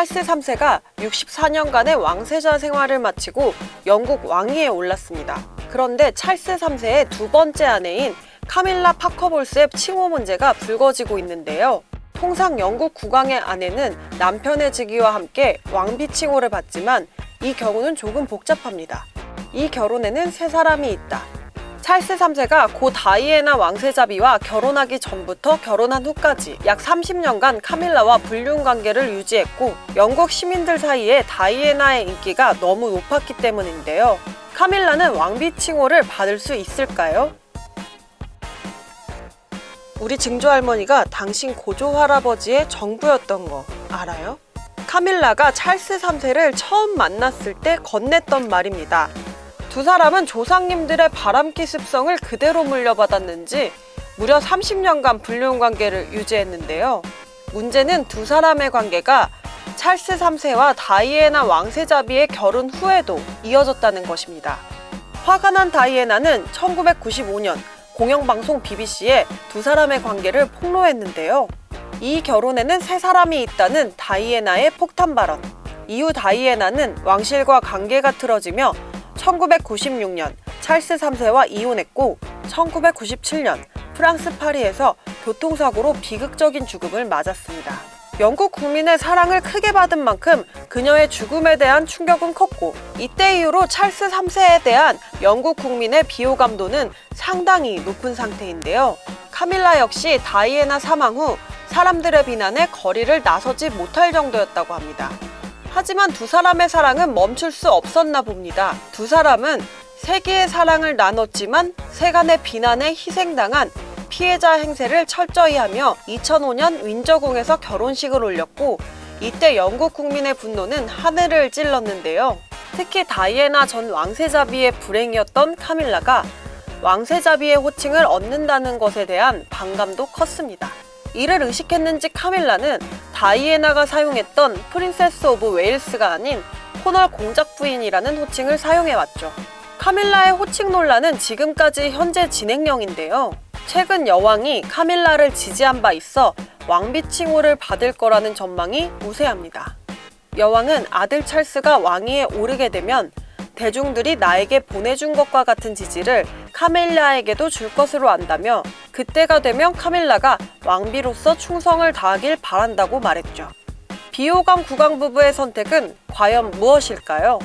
찰스 3세가 64년간의 왕세자 생활을 마치고 영국 왕위에 올랐습니다. 그런데 찰스 3세의 두 번째 아내인 카밀라 파커볼스의 칭호 문제가 불거지고 있는데요. 통상 영국 국왕의 아내는 남편의 즉위와 함께 왕비 칭호를 받지만 이 경우는 조금 복잡합니다. 이 결혼에는 세 사람이 있다. 찰스 3세가 고 다이애나 왕세자비와 결혼하기 전부터 결혼한 후까지 약 30년간 카밀라와 불륜 관계를 유지했고 영국 시민들 사이에 다이애나의 인기가 너무 높았기 때문인데요. 카밀라는 왕비 칭호를 받을 수 있을까요? 우리 증조 할머니가 당신 고조 할아버지의 정부였던 거 알아요? 카밀라가 찰스 3세를 처음 만났을 때 건넸던 말입니다. 두 사람은 조상님들의 바람기 습성을 그대로 물려받았는지 무려 30년간 불륜 관계를 유지했는데요. 문제는 두 사람의 관계가 찰스 3세와 다이애나 왕세자비의 결혼 후에도 이어졌다는 것입니다. 화가 난 다이애나는 1995년 공영방송 BBC에 두 사람의 관계를 폭로했는데요. 이 결혼에는 세 사람이 있다는 다이애나의 폭탄 발언. 이후 다이애나는 왕실과 관계가 틀어지며 1996년 찰스 3세와 이혼했고 1997년 프랑스 파리에서 교통사고로 비극적인 죽음을 맞았습니다. 영국 국민의 사랑을 크게 받은 만큼 그녀의 죽음에 대한 충격은 컸고 이때 이후로 찰스 3세에 대한 영국 국민의 비호감도는 상당히 높은 상태인데요. 카밀라 역시 다이애나 사망 후 사람들의 비난에 거리를 나서지 못할 정도였다고 합니다. 하지만 두 사람의 사랑은 멈출 수 없었나 봅니다. 두 사람은 세기의 사랑을 나눴지만 세간의 비난에 희생당한 피해자 행세를 철저히 하며 2005년 윈저궁에서 결혼식을 올렸고 이때 영국 국민의 분노는 하늘을 찔렀는데요. 특히 다이애나 전 왕세자비의 불행이었던 카밀라가 왕세자비의 호칭을 얻는다는 것에 대한 반감도 컸습니다. 이를 의식했는지 카밀라는 다이애나가 사용했던 프린세스 오브 웨일스가 아닌 코널 공작 부인이라는 호칭을 사용해왔죠. 카밀라의 호칭 논란은 지금까지 현재 진행형인데요. 최근 여왕이 카밀라를 지지한 바 있어 왕비 칭호를 받을 거라는 전망이 우세합니다. 여왕은 아들 찰스가 왕위에 오르게 되면 대중들이 나에게 보내준 것과 같은 지지를 카밀라에게도 줄 것으로 안다며 그때가 되면 카밀라가 왕비로서 충성을 다하길 바란다고 말했죠. 비호감 국왕 부부의 선택은 과연 무엇일까요?